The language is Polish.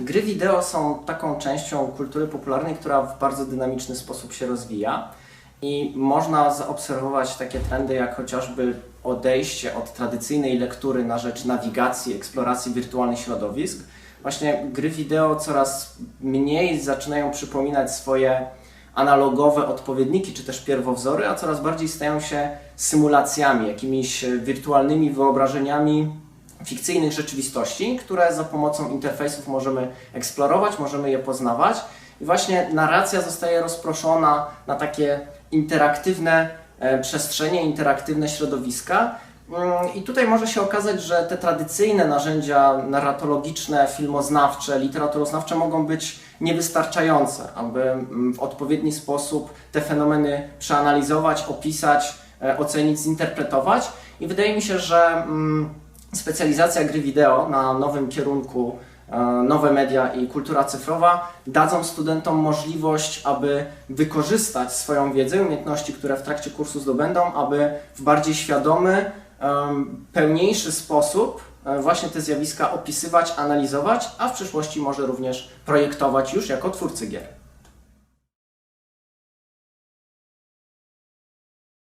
Gry wideo są taką częścią kultury popularnej, która w bardzo dynamiczny sposób się rozwija i można zaobserwować takie trendy jak chociażby odejście od tradycyjnej lektury na rzecz nawigacji, eksploracji wirtualnych środowisk. Właśnie gry wideo coraz mniej zaczynają przypominać swoje analogowe odpowiedniki czy też pierwowzory, a coraz bardziej stają się symulacjami, jakimiś wirtualnymi wyobrażeniami fikcyjnych rzeczywistości, które za pomocą interfejsów możemy eksplorować, możemy je poznawać. I właśnie narracja zostaje rozproszona na takie interaktywne e, przestrzenie, interaktywne środowiska. Mm, I tutaj może się okazać, że te tradycyjne narzędzia narratologiczne, filmoznawcze, literaturoznawcze mogą być niewystarczające, aby mm, w odpowiedni sposób te fenomeny przeanalizować, opisać, e, ocenić, zinterpretować. I wydaje mi się, że mm, specjalizacja gry wideo na nowym kierunku e, nowe media i kultura cyfrowa dadzą studentom możliwość, aby wykorzystać swoją wiedzę umiejętności, które w trakcie kursu zdobędą, aby w bardziej świadomy, pełniejszy sposób e, właśnie te zjawiska opisywać, analizować, a w przyszłości może również projektować już jako twórcy gier.